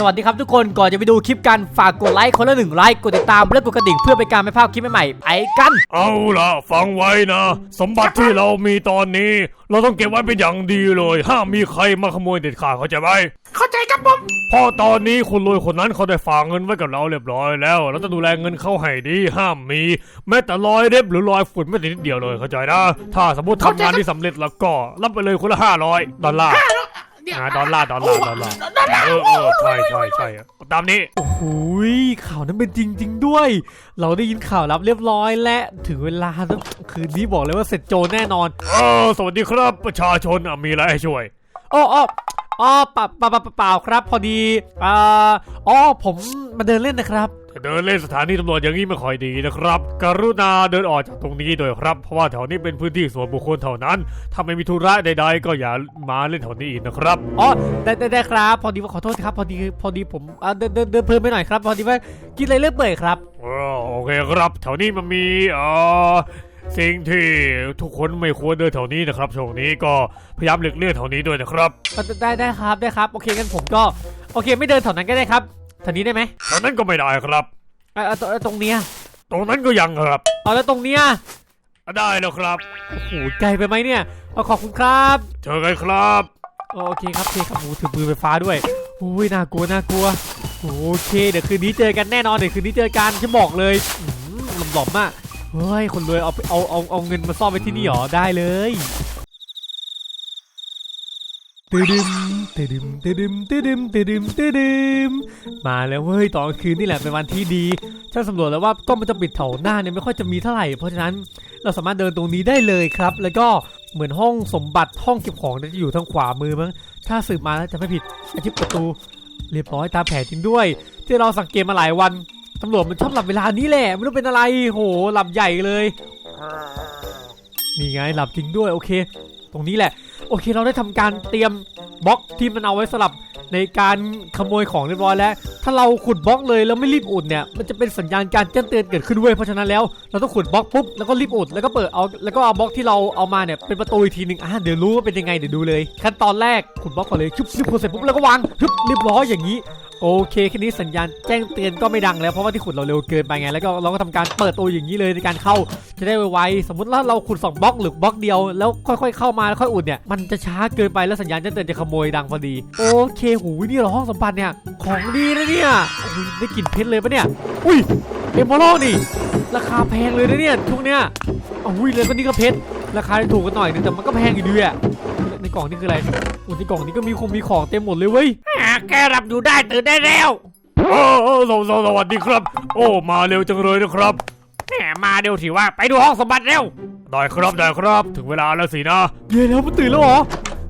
สวัสดีครับทุกคนก่อนจะไปดูคลิปกันฝากกดไลค์คนละหนึ่งไลค์กดติดตามและกดกระดิ่งเพื่อเป็นการไม่พลาดคลิปใหม่ๆไปกัน เอาล่ะ ฟังไว้นะ สมบัติที่เรามีตอนนี้ เราต้องเก็บไว้เป็นอย่างดีเลย ห้ามมีใครมาขโมยเด็ดขาดเข้าใจไหมเข้าใจครับผมเพราะตอนนี้คนรวยคนนั้นเขาได้ฝากเงินไว้กับเราเรียบร้อยแล้วเราต้องดูแลเงินเขาให้ดีห้ามมี แม้แต่รอยเล็บหรือรอยฝุ่นไม่แต่นิดเดียวเลยเข้าใจนะ ถ้าสมมติทำงานที่สำเร็จแล้วก็รับไปเลยคนละห้าร้อยดอลลาร์ เดี๋ยวอ่าดอลลาร์ดอลลาร์ดอลลาร์ดอลลาร์เออเออใช่ใช่ใช่ตามนี้โอ้โหยข่าวนั้นเป็นจริง ๆ ด้วย เราได้ยินข่าวลับเรียบร้อยและถึงเวลาแล้วคืนนี้บอกเลยว่าเสร็จโจรแน่นอนเออสวัสดีครับประชาชนอะมีอะไรให้ช่วยอ้ออ้ออ้อเปล่าเปล่าเปล่าเปล่าครับ พอดีอ่าอ๋อผมมาเดินเล่นนะครับ เดินเล่นสถานีตำรวจอย่างนี้ไม่ค่อยดีนะครับ กรุณาเดินออกจากตรงนี้โดวยครับ เพราะว่าแถวนี้เป็นพื้นที่ส่วนบุคคลเท่านั้น ถ้าไม่มีธุระใด ๆ ก็อย่ามาเล่นแถวนี้อีกนะครับ อ๋อได้ได้ได้ครับ พอดีว่าขอโทษครับ พอดีพอดีผมอ่าเดินเดินเดินเพลินไปหน่อยครับ พอดีว่ากินอะไรเลื่อยเปื่อยครับอ๋อโอเคครับ แถวนี้มันมีเอ่อสิ่งที่ทุกคนไม่ควรเดินแถวนี้นะครับช่วงนี้ก็พยายามหลีกเลี่ยงแถวนี้ด้วยนะครับ อะได้ได้ครับได้ครับ โอเคงั้นผมก็ โอเค ไม่เดินแถวนั้นก็ได้ครับ แถวนี้ได้ไหมแถวนั้นก็ไม่ได้ครับอะอะตรงตรงเนี้ยตรงนั้นก็ยังครับเอาแล้วตรงเนี้ยได้แล้วครับ โอ้โหไกลไปไหมเนี่ยเอาขอบคุณครับเจอกันครับ โอเคครับโอเคครับโอ้โหถือปืนไฟฟ้าด้วยโอ้ยน่ากลัวน่ากลัวโอเคเดี๋ยวคืนนี้เจอกันแน่นอนเดี๋ยวคืนนี้เจอกันฉันบอกเลยอืมหลอมหลอมๆอะเฮ้ยคนรวยเอาไปเอาเอาเอาเงินมาซ่อนไว้ที่นี่หรอได้เลย ตืดึมตืดึมตืดึมตืดึมตืดึมตืดึมมาแล้วเว้ยตอนคืนนี่แหละเป็นวันที่ดีฉันสำรวจแล้วว่ากล้องมันจะปิดแถวหน้าเนี่ยไม่ค่อยจะมีเท่าไหร่ เพราะฉะนั้นเราสามารถเดินตรงนี้ได้เลยครับ แล้วก็เหมือนห้องสมบัติห้องเก็บของจะอยู่ทางขวามือมั้งถ้าสืบมาแล้วจะไม่ผิดอาชิบประตูเรียบร้อยตามแผนจริงด้วย ที่เราสังเกตมาหลายวันตำรวจมันชอบหลับเวลานี้แหละไม่รู้เป็นอะไรโหหลับใหญ่เลยนี่ไงหลับจริงด้วยโอเค ตรงนี้แหละ โอเคเราได้ทำการเตรียมบล็อกที่มันเอาไว้สลับในการขโมยของเรียบร้อยแล้ว ถ้าเราขุดบล็อกเลยแล้วไม่รีบอุดเนี่ย มันจะเป็นสัญญาณการแจ้งเตือนเกิดขึ้นเว้ย เพราะฉะนั้นแล้วเราต้องขุดบล็อกปุ๊บแล้วก็รีบอุดแล้วก็เปิดเอาแล้วก็เอาบล็อกที่เราเอามาเนี่ยเป็นประตูอีกทีหนึ่งอะเดี๋ยวรู้ว่าเป็นยังไงเดี๋ยวดูเลย ขั้นตอนแรกขุดบล็อกก่อนเลยชุบรีบขุดเสร็จปุ๊บแล้วก็วางชุบเรียบร้อยอย่างนี้ โอเคแค่นี้สัญญาณแจ้งเตือนก็ไม่ดังแล้วเพราะว่าที่ขุดเราเร็วเกินไปไงแล้วก็เราก็ทำการเปิดตัวอย่างนี้เลยในการเข้าจะได้ไวๆสมมติว่าเราขุดสองบล็อกหรือบล็อกเดียว แล้วค่อยๆเข้ามาแล้วค่อยอุดเนี่ยมันจะช้าเกินไปแล้วสัญญาณแจ้งเตือนจะขโมยดังพอดี โอเคหูยนี่เราห้องสมบัติเนี่ยของดีนะเนี่ยได้กลิ่นเพชรเลยปะเนี่ยอุ้ยเอมเมอรัลนี่ราคาแพงเลยนะเนี่ยช่วงเนี้ยอุ้ยเลยก็นี่ก็เพชรราคาถูกกันหน่อยนึงแต่มันก็แพงอยู่ดีอะ ในกล่องนี่คืออะไรอุ้ยในกล่องนี้ก็มีคงมีของเต็มหมดเลยเว้ยอ่าแกรับอยู่ได้ตื่นได้แล้วโอ้โอ้สวสวัสดีครับ โอ้ มาเร็วจังเลยนะครับแหมมาเดี๋ยวถือว่าไปดูห้องสมบัติเร็วได้ครับได้ครับ ถึงเวลาแล้วสินะเย่แล้วมันตื่นแล้วเหรอ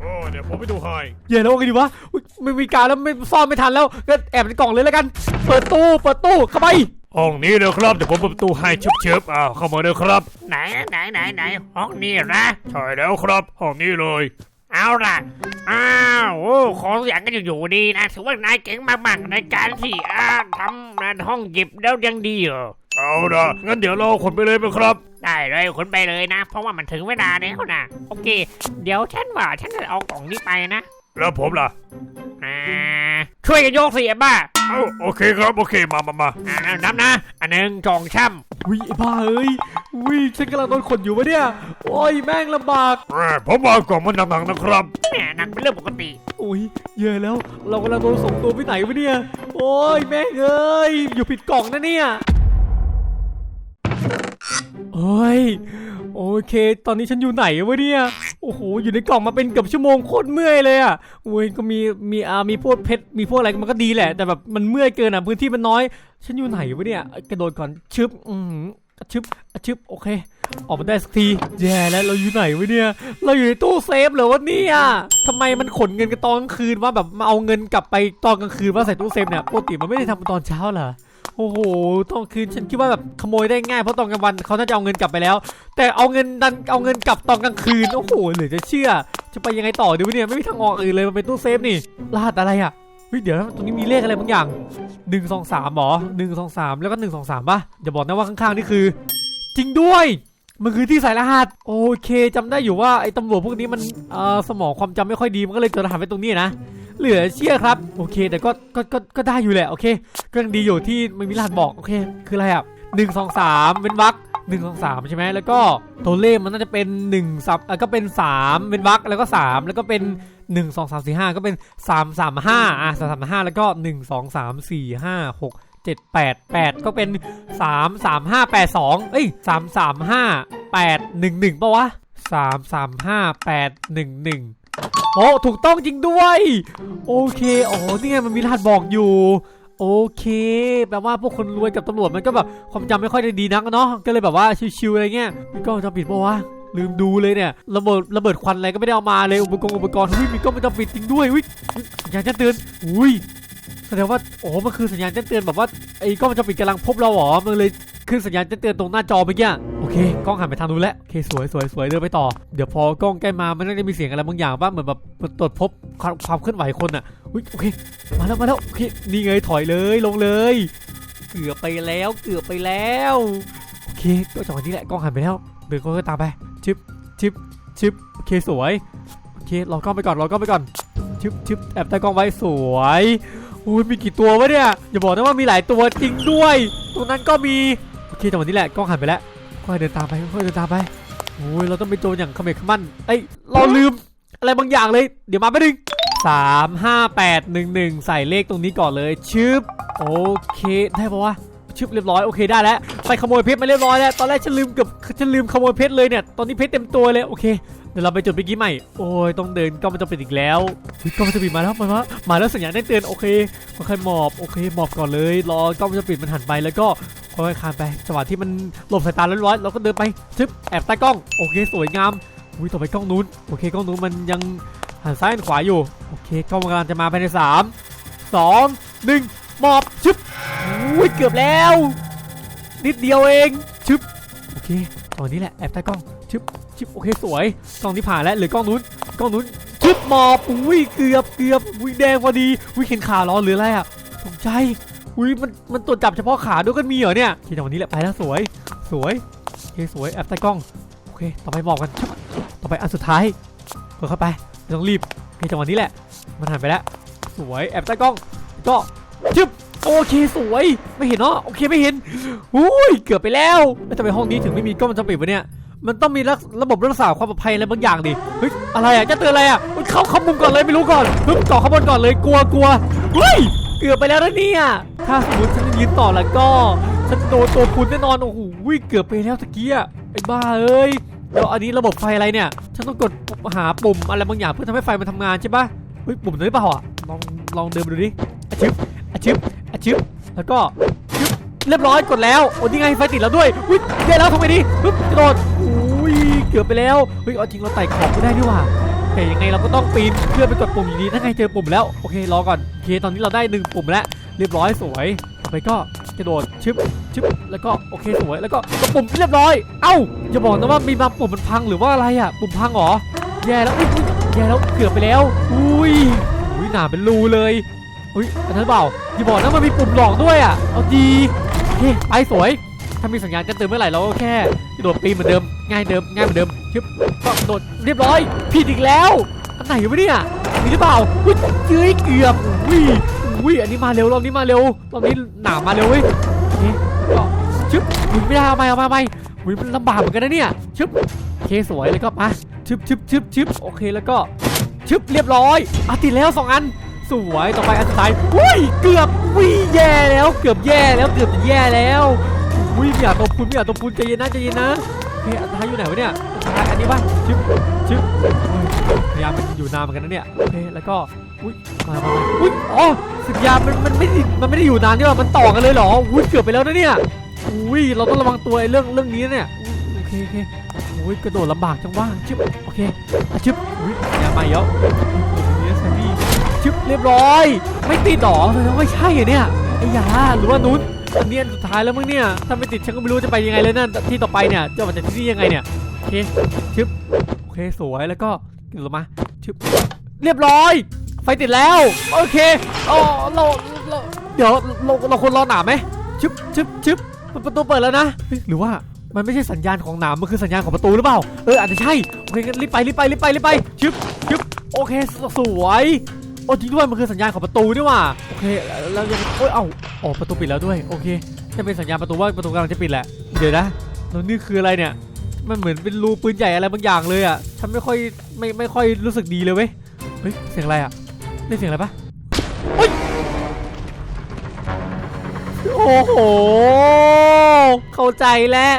โอ้เดี๋ยวผมไปดูให้เย่แล้วว่าไงดีวะอุ๊ยไม่มีการแล้วไม่ซ่อนไม่ทันแล้วก็แอบในกล่องเลยแล้วกัน เปิดตู้เปิดตู้เข้าไปห้องนี้เลยครับเดี๋ยวผมเปิดประตูให้ชิบเชิบๆอ้าวเข้ามาเลยครับ ไหนไหนไหนไหนห้องนี้นะใช่แล้วครับห้องนี้เลย เอาล่ะ อ้าวโอ้ของอย่างก็อยู่ๆดีนะถือว่านายเก่งมากๆในการที่อ่าทำงานห้องหยิบแล้วยังดีเหรอเอาละงั้นเดี๋ยวเราขนไปเลยไหมครับ ได้เลยขนไปเลยนะ เพราะว่ามันถึงเวลาแล้วนะโอเค เดี๋ยวฉันว่าฉันจะเอากล่องนี้ไปนะ แล้วผมล่ะอ่า ช่วยกันยกสิไอ้บ้าเอาโอเคครับโอเคมามามาอ่านับนะ อันหนึ่งสองช่ำวิไอ้บ้าเอ้ยวิฉันกำลังโดนขนอยู่วะเนี่ย โอ้ยแม่งลำบากแหม่ผมวางกล่องมันหนักๆนะครับแหมหนักเป็นเรื่องปกติโอ้ยเย่แล้ว เรากำลังโดนส่งตัวไปไหนวะเนี่ย โอ้ยแม่งเอ้ยอยู่ผิดกล่องนะเนี่ยโอ้ยโอเค ตอนนี้ฉันอยู่ไหนวะเนี่ย โอ้โหอยู่ในกล่องมาเป็นเกือบชั่วโมงโคตรเมื่อยเลยอะโอ้ยก็มีมีอ่ามีพวกเพชรมีพวกอะไรมันก็ดีแหละ แต่แบบมันเมื่อยเกินอะพื้นที่มันน้อย ฉันอยู่ไหนวะเนี่ยกระโดดก่อนชึบอืมชึบอะชึบโอเค ออกมาได้สักทีแย่แล้วเราอยู่ไหนวะเนี่ย เราอยู่ในตู้เซฟเหรอวะเนี่ยทำไมมันขนเงินกันตอนกลางคืนว่าแบบมาเอาเงินกลับไปตอนกลางคืนว่าใส่ตู้เซฟเนี่ยปกติมันไม่ได้ทำตอนเช้าเหรอ โอ้โหตอนคืนฉันคิดว่าแบบขโมยได้ง่ายเพราะตอนกลางวันเขาน่าจะเอาเงินกลับไปแล้ว แต่เอาเงินดันเอาเงินกลับตอนกลางคืนโอ้โหเหลือจะเชื่อ จะไปยังไงต่อดีวะเนี่ยไม่มีทางออกอื่นเลยมันเป็นตู้เซฟนี่รหัสอะไรอะเฮ้ยเดี๋ยวตรงนี้มีเลขอะไรบางอย่างหนึ่งสองสามหรอหนึ่งสองสามแล้วก็หนึ่งสองสามป่ะอย่าบอกนะว่าข้างๆนี่คือ จริงด้วยมันคือที่ใส่รหัสโอเคจำได้อยู่ว่าไอ้ตำรวจพวกนี้มันเอ่อสมองความจำไม่ค่อยดีมันก็เลยจดรหัสไว้ตรงนี้นะ เหลือเชื่อครับโอเค แต่ก็ก็ก็ก็ได้อยู่แหละโอเคก็ยังดีอยู่ที่ไม่มีรหัสบอกโอเค คืออะไรอะหนึ่งสองสามเว้นวรรคหนึ่งสองสามใช่ไหมแล้วก็ตัวเลขมันน่าจะเป็นหนึ่งสับอ่อก็เป็นสามเว้นวรรคแล้วก็สามแล้วก็เป็นหนึ่งสองสามสี่ห้าก็เป็นสามสามห้าอะสามสามห้าแล้วก็หนึ่งสองสามสี่ห้าหกเจ็ดแปดแปดก็เป็นสามสามห้าแปดสองเอ้ยสามสามห้าแปดหนึ่งหนึ่งปะวะสามสามห้าแปดหนึ่งหนึ่ง โอ้ถูกต้องจริงด้วย โอเคอ๋อนี่ไงมันมีรหัสบอกอยู่ โอเคแปลว่าพวกคนรวยกับตำรวจมันก็แบบความจำไม่ค่อยได้ดีนักเนาะก็เลยแบบว่าชิวๆอะไรเงี้ยมีกล้องวงจรปิดปะวะลืมดูเลยเนี่ยระเบิดระเบิดควันอะไรก็ไม่ได้เอามาเลยอุปกรณ์อุปกรณ์อุ้ยมีกล้องวงจรปิดจริงด้วยอุ้ยสัญญาณแจ้งเตือนอุ้ยแสดงว่าโอ้มันคือสัญญาณแจ้งเตือนแบบว่าไอ้กล้องวงจรปิดกำลังพบเราหรอมันเลย ขึ้นสัญญาณจ้งเตือนตรงหน้าจอเมื่อกี้โอเคกล้องหันไปทางนู้นแล้วโอเคสวยสวยสวยเดินไปต่อ เดี๋ยวพอกล้องใกล้มามันน่าจะมีเสียงอะไรบางอย่างป่ะเหมือนแบบมันตรวจพบความความเคลื่อนไหวคนอะอุ้ยโอเคมาแล้วมาแล้วโอเคนี่ไงถอยเลยลงเลย เกือบไปแล้วเกือบไปแล้วโอเคก็จังหวะนี้แหละกล้องหันไปแล้วเดินก็ตามไปชึบชึบชึบโอเคสวยโอเครอกล้องไปก่อนรอกล้องไปก่อนชึบชึบแอบใต้กล้องไว้สวยอุ้ยมีกี่ตัววะเนี่ยอย่าบอกนะว่ามีหลายตัวจริงด้วย ตรงนั้นก็มี อเคจังหวะนี้แหละกล้องหันไปแล้วค่อยเดินตามไปค่อยเดินตามไปโอ้ยเราต้องเป็นโจรอย่างเขม็ดขมันเอ้ยเราลืมอะไรบางอย่างเลย เดี๋ยวมาไม่ดึงสามห้าแปดหนึ่งหนึ่งใส่เลขตรงนี้ก่อนเลยชึบโอเคได้ปะวะชึบเรียบร้อยโอเคได้แล้วไปขโมยเพชรมาเรียบร้อยแล้วตอนแรกฉันลืมเกับฉันลืมขโมยเพชรเลยเนี่ยตอนนี้เพชรเต็มตัวเลยโอเคเดี๋ยวเราไปจุดเมื่อกี้ใหม่โอ้ยต้องเดินก็มันจะเป็นอีกแล้วเฮ้ยก็มันจะปิดมาแล้วมาแล้วมาแล้วสัญญาณได้เตือนโอเคค่อยๆหมอบโอเคหมอบก่อนเลย รอกล้องมันจะปิดมันหันไปแล้วก็ ค่อยๆคานไปจังหวะที่มันหลบสายตาเรียบร้อยเราก็เดินไปชึบแอบใต้กล้องโอเคสวยงามอุ้ยต่อไปกล้องนู้นโอเคกล้องนู้นมันยังหันซ้ายหันขวาอยู่โอเคกล้องกำลังจะมาภายในสามสองหนึ่งหมอบชึบอุ้ยเกือบแล้ว นิดเดียวเองชึบโอเคตอนนี้แหละแอบใต้กล้องชึบชึบโอเคสวยกล้องที่ผ่านแล้วหลือกล้องนู้นกล้องนู้นชึบหมอบอุ้ยเกือบเกือบอุ้ยแดงพอดีอุ้ยเห็นขาล้อหรืออะไรอะตกใจ อุ้ยมันมันตรวจจับเฉพาะขาด้วยกันมีเหรอเนี่ยโอเคแต่วันนี้แหละไปแล้วสวยสวยโอเคสวยแอบใต้กล้องโอเคต่อไปหมอบกันชึบต่อไปอันสุดท้ายกดเข้าไปต้องรีบโอเคจังหวะนี้แหละ มันหันไปแล้ว สวยแอบใต้กล้องก็จึ๊บโอเคสวยไม่เห็นเนาะโอเคไม่เห็นอุ้ยเกือบไปแล้วแล้วทำไมห้องนี้ถึงไม่มีกล้องวงจรปิดวะเนี่ยมันต้องมีระระบบรักษาความปลอดภัยอะไรบางอย่างดิ เฮ้ย อะไรอะ จะเตือนอะไรอะเข้าเข้ามุมก่อนเลยไม่รู้ก่อนปึ๊บต่อข้างบนก่อนเลย กลัวกลัวเฮ้ย เกือบไปแล้วนะเนี่ย ถ้าสมมติฉันยืนต่อแล้วก็ฉันโดนตัวคุณแน่นอน โอ้โหเกือบไปแล้วตะกี้อะไอ้บ้าเอ้ยแล้วอันนี้ระบบไฟอะไรเนี่ย ฉันต้องกดหาปุ่มอะไรบางอย่างเพื่อทำให้ไฟมันทำงานใช่ปะเฮ้ยปุ่มนั้นหรือเปล่าอะลองลองเดินมาดูดิอะชึบอะชึบอะชึบแล้วก็ชึบเรียบร้อยกดแล้วโอ้นี่ไงไฟติดแล้วด้วยอุ้ยเดี๋ยวแล้วทำไงดีปึ๊บกระโดดอุ้ยเกือบไปแล้วเฮ้ยเอาจริงเราไต่ขอบไม่ได้นี่หว่า แต่ยังไงเราก็ต้องปีนเพื่อไปกดปุ่มอย่างนี้ถ้าไงเจอปุ่มแล้วโอเครอก่อนโอเคตอนนี้เราได้หนึ่งปุ่มแล้วเรียบร้อยสวยต่อไปก็กระโดดชึบชึบแล้วก็โอเคสวยแล้วก็กดปุ่มเรียบร้อย เอ้าอย่าบอกนะว่ามีบางปุ่มมันพังหรือว่าอะไรอะปุ่มพังเหรอแย่แล้วอุ๊ยแย่แล้วเกือบไปแล้วอุ้ยอุ้ยหนาเป็นรูเลยอุ้ยอันนั้นเปล่าอย่าบอกนะมันมีปุ่มหลอกด้วยอะเอาดีโอเคไปสวยถ้ามีสัญญาณจะเตือนเมื่อไหร่เราก็แค่กระโดดปีนเหมือนเดิม ง่ายเดิมง่ายเหมือนเดิมชึบก็กโดดเรียบร้อย ผิดอีกแล้วอันไหนวะเนี่ยนี่หรือเปล่าอุ้ยเย้ยเกือบอุ้ยอุ้ยอันนี้มาเร็วรอบนี้มาเร็วรอบนี้หนามาเร็วเว้ยโอเคก็ชึบอุ้ยไม่ได้เอาไปเอามาไปอุ้ยมันลำบากเหมือนกันนะเนี่ยชึบโอเคสวยแล้วก็มาชึบชึบชึบชึบโอเคแล้วก็ชึบเรียบร้อยอะติดแล้วสองอันสวยต่อไปอันสุดท้ายอุ้ยเกือบอุ้ยแย่แล้ว เกือบแย่แล้วเกือบแย่แล้วอุ้ยไม่อยากตบคุณไม่อยากตบคุณใจเย็นนะใจเย็นนะ เคอันสุดท้ายอยู่ไหนวะเนี่ยอันสุดท้ายอันนี้ป่ะชึบชึบพยายามมันอยู่นานเหมือนกันนะเนี่ยโอเคแล้วก็อุ้ยมามามาอุ้ยอ๋อสัญญามันมันไม่ได้มันไม่ได้อยู่นานใช่ป่ะมันต่อกันเลยเหรออุ้ยเกือบไปแล้วนะเนี่ยอุ้ยเราต้องระวังตัวไอ้เรื่องเรื่องนี้นะเนี่ยโอเคโอเคอุ้ยกระโดดลำบากจังว่าชึบโอเคอะชึบอุ้ยสัญญามาอีกแล้วนี่แซมมี่ชึบเรียบร้อย ไม่ติดหรอไม่ใช่เหรอเนี่ยไอ้ยาหรือว่านุ้น อันนี้อันสุดท้ายแล้วมั้งเนี่ยถ้าไม่ติดฉันก็ไม่รู้จะไปยังไงเลยนั่นที่ต่อไปเนี่ยจะออกจากที่นี่ยังไงเนี่ยโอเคชึบโอเคสวยแล้วก็กระโดดมาชึบเรียบร้อย ไฟติดแล้วโอเคอ๋อเราเราเดี๋ยวเราเราควรรอหนามไหมชึบชึบชึบประตูเปิดแล้วนะหรือว่ามันไม่ใช่สัญญาณของหนามมันคือสัญญาณของประตูหรือเปล่าเอออาจจะใช่โอเคงั้นรีบไปรีบไปรีบไปรีบไปชึบชึบโอเคสวย โอ้จริงด้วยมันคือสัญญาณของประตูนี่ว่าโอเคแล้วยังโอ้ยเอ้าอ๋อประตูปิดแล้วด้วยโอเคจะเป็นสัญญาณประตูว่าประตูกำลังจะปิดแหละเดี๋ยวนะแล้วนี่คืออะไรเนี่ยมันเหมือนเป็นรูปืนใหญ่อะไรบางอย่างเลยอะฉันไม่ค่อยไม่ไม่ค่อยรู้สึกดีเลยเว้ยเฮ้ยเสียงอะไรอะได้เสียงอะไรปะเฮ้ยโอ้โหเข้าใจแล้ว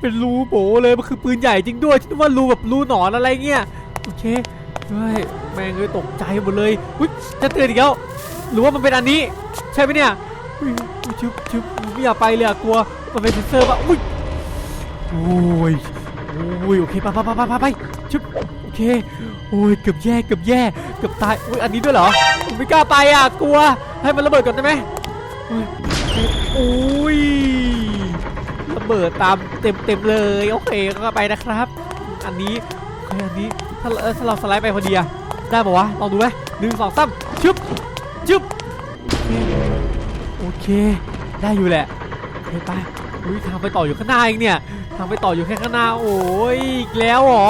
เป็นรูโบเลยมันคือปืนใหญ่จริงด้วยฉันว่ารูแบบรูหนอนอะไรเงี้ยโอเคเฮ้ย แม่งเลยตกใจหมดเลยอุ้ยจะเตือนอีกแล้วหรือว่ามันเป็นอันนี้ ใช่ไหมเนี่ยอุ้ยชึบชึบไม่อยากไปเลยอะกลัวมันเป็นเซนเซอร์ปะอุ้ยโอ้ยโอ้ยโอเคไปไปไปไปไปชึบโอเคโอ้ยเกือบแย่เกือบแย่เกือบตายอุ้ยอันนี้ด้วยเหรอผมไม่กล้าไปอะกลัวให้มันระเบิดก่อนได้ไหมอุ้ยอุ้ยระเบิดตามเต็มเต็มเลยโอเคก็ไปนะครับ อันนี้โอเคอันนี้ถ้าเออถ้าเราสไลด์ไปพอดีอะ ได้ปะวะลองดูไหมหนึ่งสองสามชึบชึบโอเค ได้อยู่แหละโอเคไปอุ้ยทางไปต่ออยู่ข้างหน้าเองเนี่ยทางไปต่ออยู่แค่ข้างหน้าโอ้ยอีกแล้วหรอ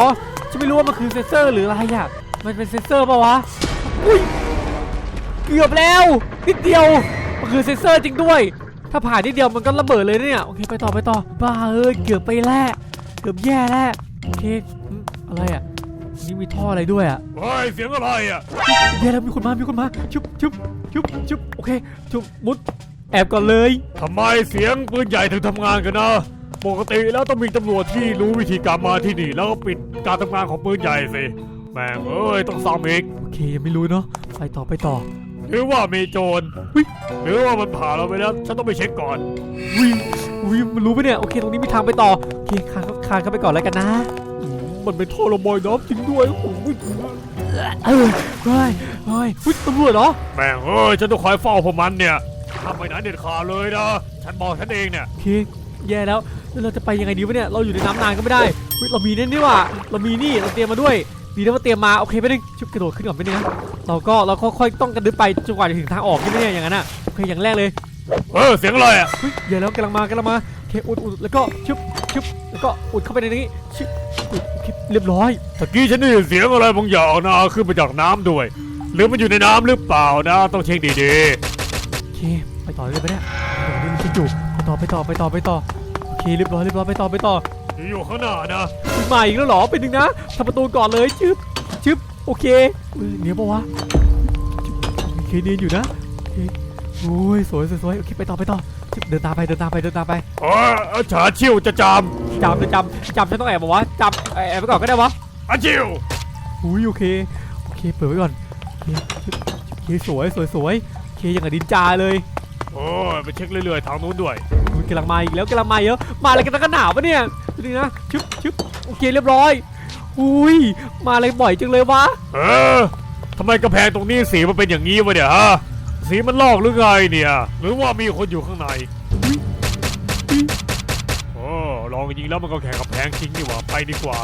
จะไม่รู้ว่ามันคือเซนเซอร์หรืออะไรอะมันเป็นเซนเซอร์ปะวะอุ้ยเกือบแล้วนิดเดียวมันคือเซนเซอร์จริงด้วย ถ้าผ่านนิดเดียวมันก็ระเบิดเลยเนี่ยโอเคไปต่อไปต่อบ้าเอ้ยเกือบไปแล้วเกือบแย่แล้วโอเคอืมอะไรอะ นี่มีท่ออะไรด้วยอะเฮ้ยเสียงอะไรอะแย่แล้วมีคนมา มีคนมา ชุบชุบชุบชุบโอเค ชุบมุด แอบก่อนเลย ทำไมเสียงปืนใหญ่ถึงทำงานกันนะ ปกติแล้วต้องมีตำรวจที่รู้วิธีการมาที่นี่ แล้วก็ปิดการทำงานของปืนใหญ่สิ แม่งเอ้ยต้องซ้ำอีกโอเคยังไม่รู้เนาะ ไปต่อไปต่อ หรือว่ามีโจรอุ๊ยหรือว่ามันผ่านเราไปแล้ว ฉันต้องไปเช็คก่อนวิวิมันรู้ปะเนี่ย โอเค ตรงนี้มีทางไปต่อ โอเคคานเข้าคานเข้าไปก่อนแล้วกันนะอื มมันเป็นท่อระบายน้ำจริงด้วยโอ้โหเออเฮ้ยเฮ้ยอุ๊ยตำรวจเหรอแม่งเอ้ยฉันต้องคอยเฝ้าพวกมันเนี่ยทำไปไหนเด็ดขาดเลยนะฉันบอกฉันเองเนี่ยโอเคแย่แล้วแล้วเราจะไปยังไงดีวะเนี่ยเราอยู่ในน้ำนานก็ไม่ได้เฮ้ยเรามีนี่นี่หว่าเรามีนี่เราเตรียมมาด้วยดีนะว่าเตรียมมาโอเคไปนึงชุบกระโดดขึ้นก่อนไปนึงนะเราก็เราค่อยๆต้องกระดึ๊บไปจนกว่าจะถึงทางออกใช่ไหมเนี่ยอย่างนั้นอะโอเคอย่างแรกเลยเออเสียงอะไรอะเฮ้ยอย่าแล้วกำลังมากำลังมาโอเคอุดอุดแล้วก็ชุบชุบแล้วก็อุดเข้าไปในนี้ชุบอุดโอ เคเรียบร้อย ตะกี้ฉันได้ยินเสียงอะไรบางอย่างนะขึ้นมาจากน้ำด้วย หรือมันอยู่ในน้ำหรือเปล่านะ ต้องเช็คดีโอเค ไปต่อเลยไปเนี่ยเดี๋ยวนี้มันจะอยู่ไปต่อไปต่อไปต่อไปต่อโอเคเรียบร้อยเรียบร้อยไปต่อไปต่อๆอยู่ข้างหน้านะมาอีกแล้วเหรอเป็นหนึ่งนะทำประตูก่อนเลยชึบชึบโอเคเออเนียนปะวะชึบโอเคเนียนอยู่นะโอเคโอ้ยสวยสวยสวยโอเคไปต่อไปต่อชึบเดินตามไปเดินตามไปเดินตามไป เออเอาฉาชิวจะจ จำจะจำจำฉันต้องแอบบอกว่าจำแอบไปก่อนก็ได้วะำอาชิวอุ้ยโอเคโอเคเปิดไว้ก่อนโอเคชึบโอเคสวยสวยสวยโอเคอย่างกับดินจาเลยโอ้ยไปเช็คเรื่อยๆทางนู้นด้วยอุ้ยกำลังมาอีกแล้วกำลังมาเยอะมาอะไรกันตั้งกันหนาวปะเนี่ยดูดินะชึบชึบโอเคเรียบร้อยอุ้ยมาอะไรบ่อยจังเลยวะเออทำไมกระแพงตรงนี้สีมันเป็นอย่างนี้วะเนี่ยฮะสีมันลอกหรือไงเนี่ย หรือว่ามีคนอยู่ข้างในอุ๊ยอุ๊ยโอ้ลองยิงแล้วมันก็แข่งกับแพงจริงนี่หว่าไปดีกว่า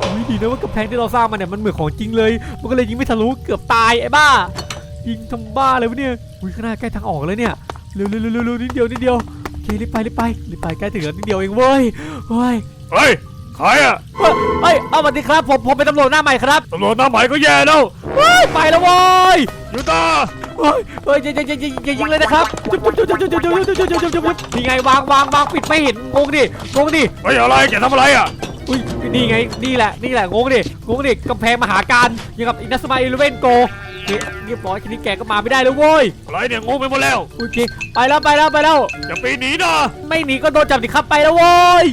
อุ้ยดีนะว่ากำแพงที่เราสร้างมันเนี่ยมันเหมือนของจริงเลย มันก็เลยยิงไม่ทะลุเกือบตายไอ้บ้า ยิงทำบ้าเลยวะเนี่ยอุ้ยข้างหน้าใกล้ทางออกแล้วเนี่ยเร็วเร็วเร็วเร็วเร็วนิดเดียวนิดเดียวโอเครีบไปรีบไปรีบไปใกล้ถึงแล้วนิดเดียวเองเว้ยเฮ้ยเฮ้ยใครอะเฮ้ยเฮ้ยเอาสวัสดีครับผมผมเป็นตำรวจหน้าใหม่ครับตำรวจหน้าใหม่ก็แย่แล้วเฮ้ยไปแล้วเว้ย อยู่ตาเฮ้ยเฮ้ยอย่าอย่าอย่าอย่าอย่ายิงเลยนะครับจุ๊บจุ๊บจุ๊บจุ๊บจุ๊บจุ๊บจุ๊บจุ๊บจุ๊บนี่ไงวางวางวางปิดไม่เห็นงงดิงงดิเฮ้ยอะไรแกทำอะไรอะอุ้ยนี่ไงนี่แหละนี่แหละงงดิงงดิกำแพงมหาการยังกับอินัสมาอิเลเวนโกเรียบร้อยทีนี้แกก็มาไม่ได้แล้วเว้ยอะไรเนี่ยงงไปหมดแล้วโอเคไปแล้วไปแล้วไปแล้วอย่าปีหนีนะไม่หนีก็โดนจับดิครับไปแล้วเว้ย